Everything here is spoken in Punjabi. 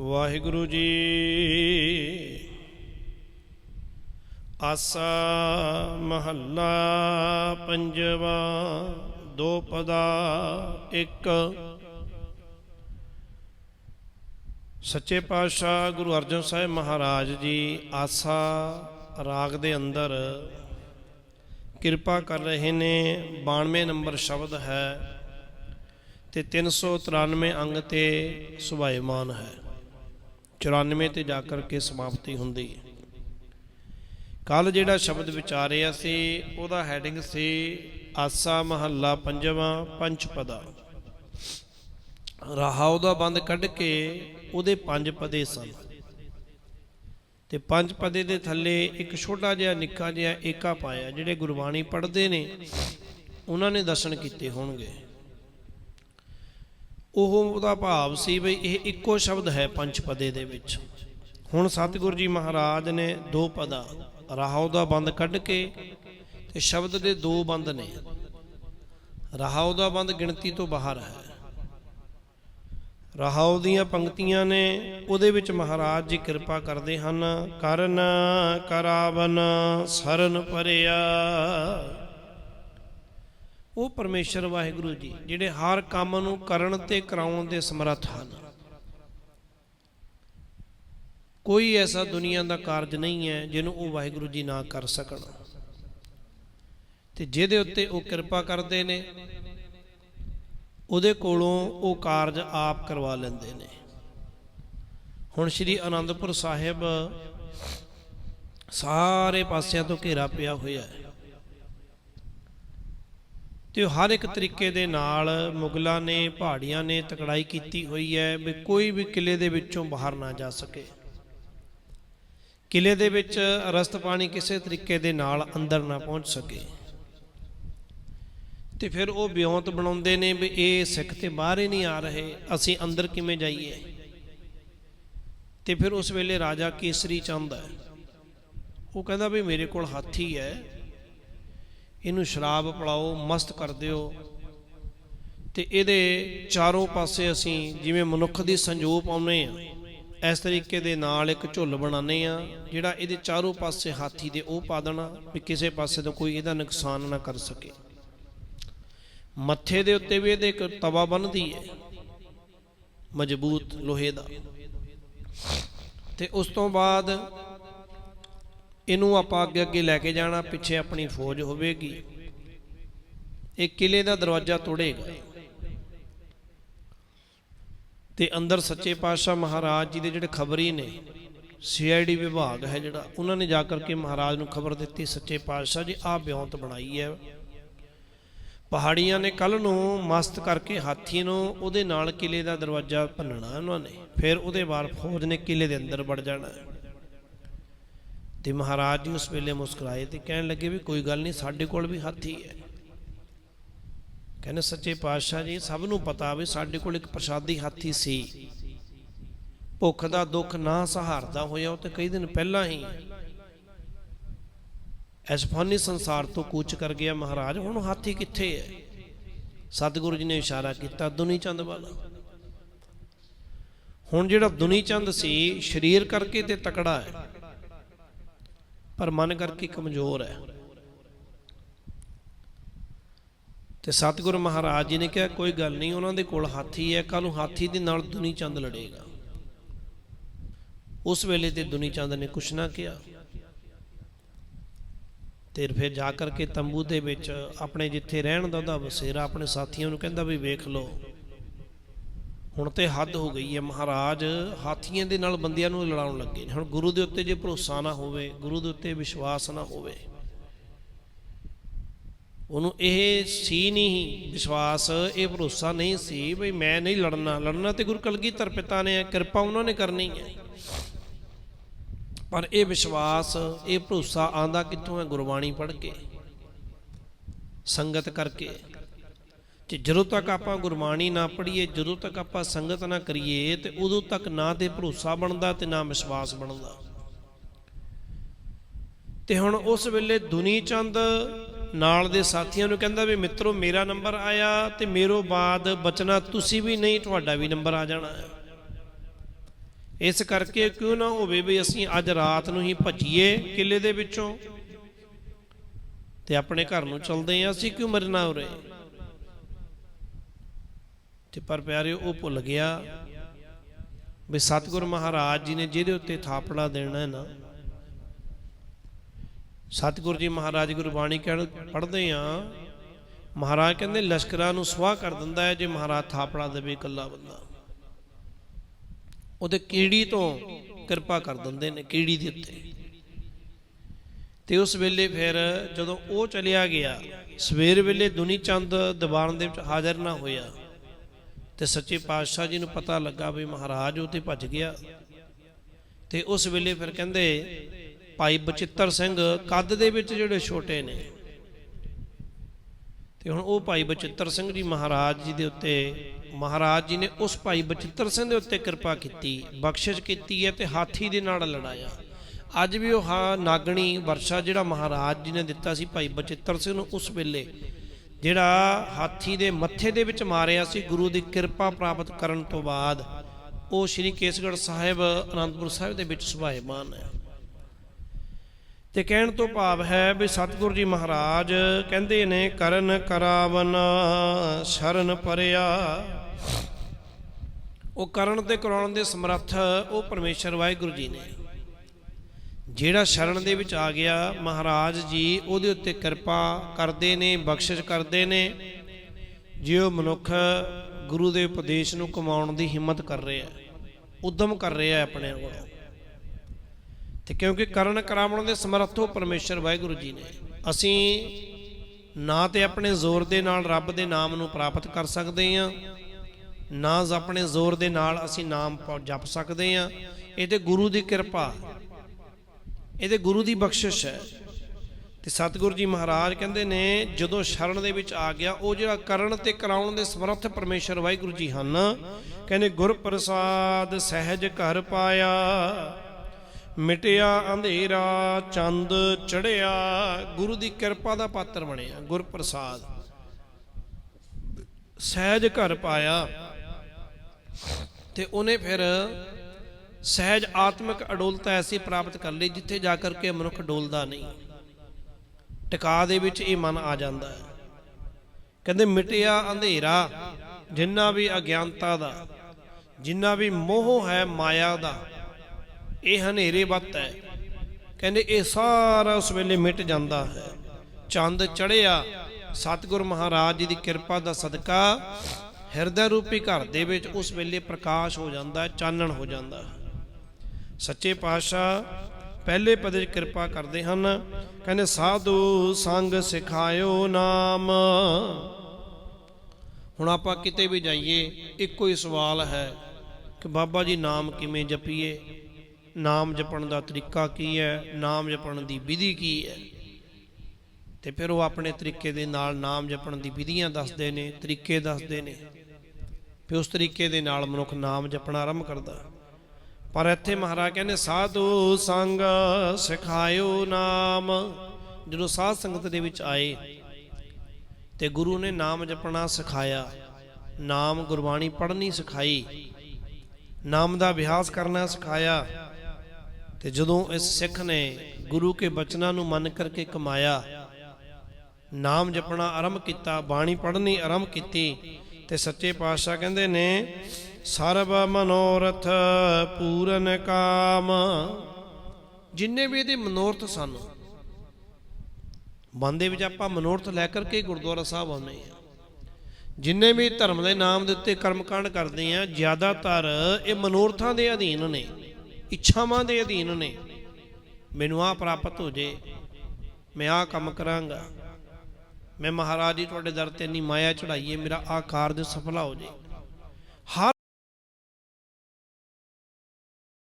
ਵਾਹਿਗੁਰੂ ਜੀ। ਆਸਾ ਮਹੱਲਾ ਪੰਜਵਾ, ਦੋ ਪਦਾ ਇੱਕ। ਸੱਚੇ ਪਾਤਸ਼ਾਹ ਗੁਰੂ ਅਰਜਨ ਸਾਹਿਬ ਮਹਾਰਾਜ ਜੀ ਆਸਾ ਰਾਗ ਦੇ ਅੰਦਰ ਕਿਰਪਾ ਕਰ ਰਹੇ ਨੇ। 92 ਨੰਬਰ ਸ਼ਬਦ ਹੈ ਤੇ 393 ਅੰਗ ਤੇ ਸੁਭਾਇਮਾਨ ਹੈ। 94 ਤੇ ਜਾ ਕਰਕੇ ਸਮਾਪਤੀ ਹੁੰਦੀ ਹੈ। ਕੱਲ ਜਿਹੜਾ ਸ਼ਬਦ ਵਿਚਾਰਿਆ ਸੀ, ਉਹਦਾ ਹੈਡਿੰਗ ਸੀ, ਆਸਾ ਮਹੱਲਾ ਪੰਜਵਾਂ, ਪੰਚਪਦਾ। ਰਹਾਉ ਦਾ ਬੰਦ ਕੱਢ ਕੇ ਉਹਦੇ ਪੰਜ ਪਦੇ ਸਨ। ਤੇ ਪੰਜ ਪਦੇ ਦੇ ਥੱਲੇ ਇੱਕ ਛੋਟਾ ਜਿਹਾ, ਨਿੱਕਾ ਜਿਹਾ ਏਕਾ ਪਾਇਆ, ਜਿਹੜੇ ਗੁਰਬਾਣੀ ਪੜ੍ਹਦੇ ਨੇ, ਉਹਨਾਂ ਨੇ ਦਰਸ਼ਨ ਕੀਤੇ ਹੋਣਗੇ। ਉਹ ਉਹਦਾ ਭਾਵ ਸੀ ਵੀ ਇਹ ਇੱਕੋ ਸ਼ਬਦ ਹੈ ਪੰਜ ਪਦੇ ਦੇ ਵਿੱਚ। ਹੁਣ ਸਤਿਗੁਰੂ ਜੀ ਮਹਾਰਾਜ ਨੇ ਦੋ ਪਦਾ ਰਹਾਉ ਦਾ ਬੰਦ ਕੱਢ ਕੇ ਤੇ ਸ਼ਬਦ ਦੇ ਦੋ ਬੰਦ ਨੇ। ਰਹਾਉ ਦਾ ਬੰਦ ਗਿਣਤੀ ਤੋਂ ਬਾਹਰ ਹੈ। ਰਹਾਉ ਦੀਆਂ ਪੰਕਤੀਆਂ ਨੇ ਉਹਦੇ ਵਿੱਚ ਮਹਾਰਾਜ ਜੀ ਕਿਰਪਾ ਕਰਦੇ ਹਨ, ਕਰਨ ਕਰਾਵਨ, ਸਰਨ ਪਰਿਆ ਉਹ ਪਰਮੇਸ਼ਰ ਵਾਹਿਗੁਰੂ ਜੀ, ਜਿਹੜੇ ਹਰ ਕੰਮ ਨੂੰ ਕਰਨ ਤੇ ਕਰਾਉਣ ਦੇ ਸਮਰੱਥ ਹਨ। ਕੋਈ ਐਸਾ ਦੁਨੀਆ ਦਾ ਕਾਰਜ ਨਹੀਂ ਹੈ ਜਿਹਨੂੰ ਉਹ ਵਾਹਿਗੁਰੂ ਜੀ ਨਾ ਕਰ ਸਕਣ। ਤੇ ਜਿਹਦੇ ਉੱਤੇ ਉਹ ਕਿਰਪਾ ਕਰਦੇ ਨੇ, ਉਹਦੇ ਕੋਲੋਂ ਉਹ ਕਾਰਜ ਆਪ ਕਰਵਾ ਲੈਂਦੇ ਨੇ। ਹੁਣ ਸ੍ਰੀ ਅਨੰਦਪੁਰ ਸਾਹਿਬ ਸਾਰੇ ਪਾਸਿਆਂ ਤੋਂ ਘੇਰਾ ਪਿਆ ਹੋਇਆ ਹੈ। ਤੇ ਹਰ ਇੱਕ ਤਰੀਕੇ ਦੇ ਨਾਲ ਮੁਗਲਾਂ ਨੇ, ਪਹਾੜੀਆਂ ਨੇ ਤਕੜਾਈ ਕੀਤੀ ਹੋਈ ਹੈ ਵੀ ਕੋਈ ਵੀ ਕਿਲੇ ਦੇ ਵਿੱਚੋਂ ਬਾਹਰ ਨਾ ਜਾ ਸਕੇ। ਕਿਲੇ ਦੇ ਵਿੱਚ ਰਸਤ ਪਾਣੀ ਕਿਸੇ ਤਰੀਕੇ ਦੇ ਨਾਲ ਅੰਦਰ ਨਾ ਪਹੁੰਚ ਸਕੇ। ਤੇ ਫਿਰ ਉਹ ਬਿਉਂਤ ਬਣਾਉਂਦੇ ਨੇ ਵੀ ਇਹ ਸਿੱਖ ਤੇ ਬਾਹਰ ਹੀ ਨਹੀਂ ਆ ਰਹੇ, ਅਸੀਂ ਅੰਦਰ ਕਿਵੇਂ ਜਾਈਏ? ਤੇ ਫਿਰ ਉਸ ਵੇਲੇ ਰਾਜਾ ਕੇਸਰੀ ਚੰਦ ਹੈ ਉਹ ਕਹਿੰਦਾ ਵੀ ਮੇਰੇ ਕੋਲ ਹਾਥੀ ਹੈ ਇਹਨੂੰ ਸ਼ਰਾਬ ਪਿਲਾਓ, ਮਸਤ ਕਰ ਦਿਓ। ਤੇ ਇਹਦੇ ਚਾਰੋਂ ਪਾਸੇ ਅਸੀਂ ਜਿਵੇਂ ਮਨੁੱਖ ਦੀ ਸੰਜੋਗ ਪਾਉਨੇ ਆ ਇਸ ਤਰੀਕੇ ਦੇ ਨਾਲ ਇੱਕ ਝੁੱਲ ਬਣਾਉਂਦੇ ਆ ਜਿਹੜਾ ਇਹਦੇ ਚਾਰੋਂ ਪਾਸੇ ਹਾਥੀ ਦੇ ਉਹ ਪਾ ਦੇਣਾ ਵੀ ਕਿਸੇ ਪਾਸੇ ਤੋਂ ਕੋਈ ਇਹਦਾ ਨੁਕਸਾਨ ਨਾ ਕਰ ਸਕੇ। ਮੱਥੇ ਦੇ ਉੱਤੇ ਵੀ ਇਹਦੇ ਇੱਕ ਤਵਾ ਬੰਨਦੀ ਹੈ, ਮਜ਼ਬੂਤ ਲੋਹੇ ਦਾ। ਤੇ ਉਸ ਤੋਂ ਬਾਅਦ ਇਹਨੂੰ ਆਪਾਂ ਅੱਗੇ ਅੱਗੇ ਲੈ ਕੇ ਜਾਣਾ, ਪਿੱਛੇ ਆਪਣੀ ਫੌਜ ਹੋਵੇਗੀ। ਇਹ ਕਿਲੇ ਦਾ ਦਰਵਾਜ਼ਾ ਤੋੜੇਗਾ। ਤੇ ਅੰਦਰ ਸੱਚੇ ਪਾਤਸ਼ਾਹ ਮਹਾਰਾਜ ਜੀ ਦੇ ਜਿਹੜੇ ਖਬਰੀ ਨੇ ਸੀਆਈਡੀ ਵਿਭਾਗ ਹੈ ਜਿਹੜਾ, ਉਹਨਾਂ ਨੇ ਜਾ ਕਰਕੇ ਮਹਾਰਾਜ ਨੂੰ ਖਬਰ ਦਿੱਤੀ, ਸੱਚੇ ਪਾਤਸ਼ਾਹ ਜੀ, ਆਹ ਬਿਉਂਤ ਬਣਾਈ ਹੈ। ਪਹਾੜੀਆਂ ਨੇ ਕੱਲ ਨੂੰ ਮਸਤ ਕਰਕੇ ਹਾਥੀ ਨੂੰ ਉਹਦੇ ਨਾਲ ਕਿਲੇ ਦਾ ਦਰਵਾਜ਼ਾ ਭੰਨਣਾ ਉਹਨਾਂ ਨੇ। ਫਿਰ ਉਹਦੇ ਬਾਅਦ ਫੌਜ ਨੇ ਕਿਲੇ ਦੇ ਅੰਦਰ ਵੜ ਜਾਣਾ ਤੇ ਮਹਾਰਾਜ ਜੀ ਉਸ ਵੇਲੇ ਮੁਸਕਰਾਏ ਤੇ ਕਹਿਣ ਲੱਗੇ ਵੀ ਕੋਈ ਗੱਲ ਨਹੀਂ, ਸਾਡੇ ਕੋਲ ਵੀ ਹਾਥੀ ਹੈ ਕਹਿੰਦੇ, ਸੱਚੇ ਪਾਤਸ਼ਾਹ ਜੀ, ਸਭ ਨੂੰ ਪਤਾ ਵੀ ਸਾਡੇ ਕੋਲ ਇੱਕ ਪ੍ਰਸ਼ਾਦੀ ਹਾਥੀ ਸੀ। ਭੁੱਖ ਦਾ ਦੁੱਖ ਨਾ ਸਹਾਰਦਾ ਹੋਇਆ, ਉਹ ਤੇ ਕਈ ਦਿਨ ਪਹਿਲਾਂ ਹੀ ਇਸ ਫਾਨੀ ਸੰਸਾਰ ਤੋਂ ਕੂਚ ਕਰ ਗਿਆ ਮਹਾਰਾਜ। ਹੁਣ ਹਾਥੀ ਕਿੱਥੇ ਹੈ? ਸਤਿਗੁਰੂ ਜੀ ਨੇ ਇਸ਼ਾਰਾ ਕੀਤਾ, ਦੁਨੀ ਚੰਦ ਵਾਲਾ। ਹੁਣ ਜਿਹੜਾ ਦੁਨੀ ਚੰਦ ਸੀ, ਸਰੀਰ ਕਰਕੇ ਤੇ ਤਕੜਾ ਹੈ। ਪਰ ਮਨ ਕਰਕੇ ਕਮਜ਼ੋਰ ਹੈ। ਤੇ ਸਤਿਗੁਰੂ ਮਹਾਰਾਜ ਜੀ ਨੇ ਕਿਹਾ, ਕੋਈ ਗੱਲ ਨਹੀਂ, ਉਹਨਾਂ ਦੇ ਕੋਲ ਹਾਥੀ ਹੈ ਕੱਲ ਨੂੰ ਹਾਥੀ ਦੇ ਨਾਲ ਦੁਨੀ ਚੰਦ ਲੜੇਗਾ। ਉਸ ਵੇਲੇ ਤੇ ਦੁਨੀ ਚੰਦ ਨੇ ਕੁਛ ਨਾ ਕਿਹਾ। ਤੇ ਫਿਰ ਜਾ ਕਰਕੇ ਤੰਬੂ ਦੇ ਵਿੱਚ ਆਪਣੇ ਜਿੱਥੇ ਰਹਿਣ ਦਾ ਉਹਦਾ ਵਸੇਰਾ ਆਪਣੇ ਸਾਥੀਆਂ ਨੂੰ ਕਹਿੰਦਾ ਵੀ ਵੇਖ ਲਓ। ਹੁਣ ਤੇ ਹੱਦ ਹੋ ਗਈ ਹੈ ਮਹਾਰਾਜ, ਹਾਥੀਆਂ ਦੇ ਨਾਲ ਬੰਦਿਆਂ ਨੂੰ ਲੜਾਉਣ ਲੱਗੇ ਨੇ। ਹੁਣ ਗੁਰੂ ਦੇ ਉੱਤੇ ਜੇ ਭਰੋਸਾ ਨਾ ਹੋਵੇ, ਗੁਰੂ ਦੇ ਉੱਤੇ ਵਿਸ਼ਵਾਸ ਨਾ ਹੋਵੇ, ਉਹਨੂੰ ਇਹ ਸੀ ਨਹੀਂ ਵਿਸ਼ਵਾਸ, ਇਹ ਭਰੋਸਾ ਨਹੀਂ ਸੀ ਵੀ ਮੈਂ ਨਹੀਂ ਲੜਨਾ। ਲੜਨਾ ਤੇ ਗੁਰੂ ਕਲਗੀਧਰ ਪਿਤਾ ਨੇ ਕਿਰਪਾ ਉਹਨਾਂ ਨੇ ਕਰਨੀ ਹੈ। ਪਰ ਇਹ ਵਿਸ਼ਵਾਸ, ਇਹ ਭਰੋਸਾ ਆਂਦਾ ਕਿੱਥੋਂ ਹੈ ਗੁਰਬਾਣੀ ਪੜ੍ਹ ਕੇ, ਸੰਗਤ ਕਰਕੇ। ਤੇ ਜਦੋਂ ਤੱਕ ਆਪਾਂ ਗੁਰਬਾਣੀ ਨਾ ਪੜ੍ਹੀਏ, ਜਦੋਂ ਤੱਕ ਆਪਾਂ ਸੰਗਤ ਨਾ ਕਰੀਏ, ਤੇ ਉਦੋਂ ਤੱਕ ਨਾ ਤੇ ਭਰੋਸਾ ਬਣਦਾ ਤੇ ਨਾ ਵਿਸ਼ਵਾਸ ਬਣਦਾ। ਤੇ ਹੁਣ ਉਸ ਵੇਲੇ ਦੁਨੀ ਚੰਦ ਨਾਲ ਦੇ ਸਾਥੀਆਂ ਨੂੰ ਕਹਿੰਦਾ ਵੀ, ਮਿੱਤਰੋ, ਮੇਰਾ ਨੰਬਰ ਆਇਆ ਤੇ ਮੇਰੋ ਬਾਅਦ ਬਚਣਾ, ਤੁਸੀਂ ਵੀ ਨਹੀਂ, ਤੁਹਾਡਾ ਵੀ ਨੰਬਰ ਆ ਜਾਣਾ ਹੈ। ਇਸ ਕਰਕੇ ਕਿਉਂ ਨਾ ਹੋਵੇ ਵੀ ਅਸੀਂ ਅੱਜ ਰਾਤ ਨੂੰ ਹੀ ਭੱਜੀਏ ਕਿਲੇ ਦੇ ਵਿੱਚੋਂ ਤੇ ਆਪਣੇ ਘਰ ਨੂੰ ਚਲਦੇ ਹਾਂ। ਅਸੀਂ ਕਿਉਂ ਮਰਨਾ ਉਰੇ? ਤੇ ਪਰ ਪਿਆਰਿਓ, ਉਹ ਭੁੱਲ ਗਿਆ ਵੀ ਸਤਿਗੁਰ ਮਹਾਰਾਜ ਜੀ ਨੇ ਜਿਹਦੇ ਉੱਤੇ ਥਾਪੜਾ ਦੇਣਾ ਹੈ ਨਾ, ਸਤਿਗੁਰ ਜੀ ਮਹਾਰਾਜ ਗੁਰਬਾਣੀ ਕਹਿਣ, ਪੜ੍ਹਦੇ ਆ ਮਹਾਰਾਜ ਕਹਿੰਦੇ ਲਸ਼ਕਰਾਂ ਨੂੰ ਸਵਾਹ ਕਰ ਦਿੰਦਾ ਹੈ ਜੇ ਮਹਾਰਾਜ ਥਾਪੜਾ ਦੇਵੇ ਇਕੱਲਾ ਬੰਦਾ। ਉਹਦੇ ਕੀੜੀ ਤੋਂ ਕਿਰਪਾ ਕਰ ਦਿੰਦੇ ਨੇ ਕੀੜੀ ਦੇ ਉੱਤੇ। ਤੇ ਉਸ ਵੇਲੇ ਫਿਰ ਜਦੋਂ ਉਹ ਚਲਿਆ ਗਿਆ, ਸਵੇਰ ਵੇਲੇ ਦੁਨੀ ਚੰਦ ਦੀਵਾਨ ਦੇ ਵਿੱਚ ਹਾਜ਼ਰ ਨਾ ਹੋਇਆ ਤੇ ਸੱਚੇ ਪਾਤਸ਼ਾਹ ਜੀ ਨੂੰ ਪਤਾ ਲੱਗਾ ਵੀ ਮਹਾਰਾਜ ਉਹ ਤੇ ਭੱਜ ਗਿਆ। ਤੇ ਉਸ ਵੇਲੇ ਫਿਰ ਕਹਿੰਦੇ, ਭਾਈ ਬਚਿੱਤਰ ਸਿੰਘ, ਕੱਦ ਦੇ ਵਿੱਚ ਜਿਹੜੇ ਛੋਟੇ ਨੇ। ਤੇ ਹੁਣ ਉਹ ਭਾਈ ਬਚਿੱਤਰ ਸਿੰਘ ਜੀ ਮਹਾਰਾਜ ਜੀ ਦੇ ਉੱਤੇ, ਮਹਾਰਾਜ ਜੀ ਨੇ ਉਸ ਭਾਈ ਬਚਿੱਤਰ ਸਿੰਘ ਦੇ ਉੱਤੇ ਕਿਰਪਾ ਕੀਤੀ, ਬਖਸ਼ਿਸ਼ ਕੀਤੀ ਹੈ ਤੇ ਹਾਥੀ ਦੇ ਨਾਲ ਲੜਾਇਆ। ਅੱਜ ਵੀ ਉਹ ਹਾ ਨਾਗਣੀ ਵਰਸ਼ਾ ਜਿਹੜਾ ਮਹਾਰਾਜ ਜੀ ਨੇ ਦਿੱਤਾ ਸੀ ਭਾਈ ਬਚਿੱਤਰ ਸਿੰਘ ਨੂੰ ਉਸ ਵੇਲੇ। ਜਿਹੜਾ ਹਾਥੀ ਦੇ ਮੱਥੇ ਦੇ ਵਿੱਚ ਮਾਰਿਆ ਸੀ, ਗੁਰੂ ਦੀ ਕਿਰਪਾ ਪ੍ਰਾਪਤ ਕਰਨ ਤੋਂ ਬਾਅਦ, ਉਹ ਸ੍ਰੀ ਕੇਸਗੜ੍ਹ ਸਾਹਿਬ, ਅਨੰਦਪੁਰ ਸਾਹਿਬ ਦੇ ਵਿੱਚ ਸੁਭਾਏਮਾਨ ਹੈ। ਤੇ ਕਹਿਣ ਤੋਂ ਭਾਵ ਹੈ ਵੀ ਸਤਿਗੁਰੂ ਜੀ ਮਹਾਰਾਜ ਕਹਿੰਦੇ ਨੇ, ਕਰਨ ਕਰਾਵਨ ਸ਼ਰਨ ਪਰਿਆ। ਉਹ ਕਰਨ ਤੇ ਕਰਾਉਣ ਦੇ ਸਮਰੱਥ ਉਹ ਪਰਮੇਸ਼ਰ ਵਾਹਿਗੁਰੂ ਜੀ ਨੇ। ਜਿਹੜਾ ਸ਼ਰਨ ਦੇ ਵਿੱਚ ਆ ਗਿਆ, ਮਹਾਰਾਜ ਜੀ, ਉਹਦੇ ਉੱਤੇ ਕਿਰਪਾ ਕਰਦੇ ਨੇ, ਬਖਸ਼ਿਸ਼ ਕਰਦੇ ਨੇ। ਜੇ ਉਹ ਮਨੁੱਖ ਗੁਰੂ ਦੇ ਉਪਦੇਸ਼ ਨੂੰ ਕਮਾਉਣ ਦੀ ਹਿੰਮਤ ਕਰ ਰਿਹਾ ਉਦਮ ਕਰ ਰਿਹਾ ਆਪਣੇ ਕੋਲ ਤੇ ਕਿਉਂਕਿ ਕਰਨ ਕਰਾਵਣ ਦੇ ਸਮਰੱਥੋ ਪਰਮੇਸ਼ਰ ਵਾਹਿਗੁਰੂ ਜੀ ਨੇ। ਅਸੀਂ ਨਾ ਤੇ ਆਪਣੇ ਜ਼ੋਰ ਦੇ ਨਾਲ ਰੱਬ ਦੇ ਨਾਮ ਨੂੰ ਪ੍ਰਾਪਤ ਕਰ ਸਕਦੇ ਹਾਂ, ਨਾ ਆਪਣੇ ਜ਼ੋਰ ਦੇ ਨਾਲ ਅਸੀਂ ਨਾਮ ਜਪ ਸਕਦੇ ਹਾਂ। ਇਹ ਤੇ ਗੁਰੂ ਦੀ ਕਿਰਪਾ ਇਹਦੇ ਗੁਰੂ ਦੀ ਬਖਸ਼ਿਸ਼ ਹੈ। ਤੇ ਸਤਿਗੁਰੂ ਜੀ ਮਹਾਰਾਜ ਕਹਿੰਦੇ ਨੇ, ਜਦੋਂ ਸ਼ਰਨ ਦੇ ਵਿੱਚ ਆ ਗਿਆ, ਉਹ ਜਿਹੜਾ ਕਰਨ ਤੇ ਕਰਾਉਣ ਦੇ ਸਮਰੱਥ ਪਰਮੇਸ਼ਰ ਵਾਹਿਗੁਰੂ ਜੀ ਹਨ, ਕਹਿੰਦੇ ਗੁਰ ਪ੍ਰਸਾਦ ਸਹਿਜ ਘਰ ਪਾਇਆ, ਮਿਟਿਆ ਅੰਧੇਰਾ ਚੰਦ ਚੜਿਆ, ਗੁਰੂ ਦੀ ਕਿਰਪਾ ਦਾ ਪਾਤਰ ਬਣਿਆ ਗੁਰ ਪ੍ਰਸਾਦ ਸਹਿਜ ਘਰ ਪਾਇਆ। ਤੇ ਉਹਨੇ ਫਿਰ ਸਹਿਜ ਆਤਮਿਕ ਅਡੋਲਤਾ ਐਸੀ ਪ੍ਰਾਪਤ ਕਰ ਲਈ ਜਿੱਥੇ ਜਾ ਕਰਕੇ ਮਨੁੱਖ ਡੋਲਦਾ ਨਹੀਂ। ਟਿਕਾ ਦੇ ਵਿੱਚ ਇਹ ਮਨ ਆ ਜਾਂਦਾ ਹੈ। ਕਹਿੰਦੇ, ਮਿਟਿਆ ਅੰਧੇਰਾ, ਜਿੰਨਾ ਵੀ ਅਗਿਆਨਤਾ ਦਾ, ਜਿੰਨਾ ਵੀ ਮੋਹ ਹੈ ਮਾਇਆ ਦਾ, ਇਹ ਹਨੇਰੇ ਵੱਤ ਹੈ। ਕਹਿੰਦੇ, ਇਹ ਸਾਰਾ ਉਸ ਵੇਲੇ ਮਿਟ ਜਾਂਦਾ ਹੈ। ਚੰਦ ਚੜਿਆ ਸਤਿਗੁਰ ਮਹਾਰਾਜ ਜੀ ਦੀ ਕਿਰਪਾ ਦਾ ਸਦਕਾ, ਹਿਰਦੇ ਰੂਪੀ ਘਰ ਦੇ ਵਿੱਚ ਉਸ ਵੇਲੇ ਪ੍ਰਕਾਸ਼ ਹੋ ਜਾਂਦਾ ਹੈ, ਚਾਨਣ ਹੋ ਜਾਂਦਾ ਹੈ। ਸੱਚੇ ਪਾਤਸ਼ਾਹ ਪਹਿਲੇ ਪਦੇ 'ਚ ਕਿਰਪਾ ਕਰਦੇ ਹਨ। ਕਹਿੰਦੇ, ਸਾਧੂ ਸੰਗ ਸਿਖਾਇਓ ਨਾਮ। ਹੁਣ ਆਪਾਂ ਕਿਤੇ ਵੀ ਜਾਈਏ, ਇੱਕੋ ਹੀ ਸਵਾਲ ਹੈ ਕਿ ਬਾਬਾ ਜੀ ਨਾਮ ਕਿਵੇਂ ਜਪੀਏ? ਨਾਮ ਜਪਣ ਦਾ ਤਰੀਕਾ ਕੀ ਹੈ? ਨਾਮ ਜਪਣ ਦੀ ਵਿਧੀ ਕੀ ਹੈ? ਤੇ ਫਿਰ ਉਹ ਆਪਣੇ ਤਰੀਕੇ ਦੇ ਨਾਲ ਨਾਮ ਜਪਣ ਦੀ ਵਿਧੀਆਂ ਦੱਸਦੇ ਨੇ, ਤਰੀਕੇ ਦੱਸਦੇ ਨੇ। ਫਿਰ ਉਸ ਤਰੀਕੇ ਦੇ ਨਾਲ ਮਨੁੱਖ ਨਾਮ ਜਪਣਾ ਆਰੰਭ ਕਰਦਾ। ਪਰ ਇੱਥੇ ਮਹਾਰਾਜ ਕਹਿੰਦੇ, ਸਾਧੂ ਸੰਗ ਸਿਖਾਇਓ ਨਾਮ। ਜਦੋਂ ਸਾਧ ਸੰਗਤ ਦੇ ਵਿੱਚ ਆਏ, ਤੇ ਗੁਰੂ ਨੇ ਨਾਮ ਜਪਣਾ ਸਿਖਾਇਆ। ਨਾਮ ਗੁਰਬਾਣੀ ਪੜ੍ਹਨੀ ਸਿਖਾਈ। ਨਾਮ ਦਾ ਅਭਿਆਸ ਕਰਨਾ ਸਿਖਾਇਆ। ਤੇ ਜਦੋਂ ਇਸ ਸਿੱਖ ਨੇ ਗੁਰੂ ਕੇ ਬਚਨਾਂ ਨੂੰ ਮੰਨ ਕਰਕੇ ਕਮਾਇਆ, ਨਾਮ ਜਪਣਾ ਆਰੰਭ ਕੀਤਾ, ਬਾਣੀ ਪੜ੍ਹਨੀ ਆਰੰਭ ਕੀਤੀ, ਤੇ ਸੱਚੇ ਪਾਤਸ਼ਾਹ ਕਹਿੰਦੇ ਨੇ ਸਰਬ ਮਨੋਰਥ ਪੂਰਨ ਕਾਮ। ਜਿੰਨੇ ਵੀ ਇਹਦੇ ਮਨੋਰਥ ਸਨ, ਮਨ ਦੇ ਵਿੱਚ ਆਪਾਂ ਮਨੋਰਥ ਲੈ ਕਰਕੇ ਗੁਰਦੁਆਰਾ ਸਾਹਿਬ ਆਉਂਦੇ ਆ ਜਿੰਨੇ ਵੀ ਧਰਮ ਦੇ ਨਾਮ ਦੇ ਉੱਤੇ ਕਰਮਕਾਂਡ ਕਰਦੇ ਆ ਜ਼ਿਆਦਾਤਰ ਇਹ ਮਨੋਰਥਾਂ ਦੇ ਅਧੀਨ ਨੇ, ਇੱਛਾਵਾਂ ਦੇ ਅਧੀਨ ਨੇ। ਮੈਨੂੰ ਆ ਪ੍ਰਾਪਤ ਹੋ ਜੇ, ਮੈਂ ਆ ਕੰਮ ਕਰਾਂਗਾ। ਮੈਂ ਮਹਾਰਾਜ ਜੀ, ਤੁਹਾਡੇ ਦਰ ਤੇ ਇੰਨੀ ਮਾਇਆ ਚੜਾਈਏ ਮੇਰਾ ਆ ਕਾਰਜ ਸਫਲਾ ਹੋ ਜੇ।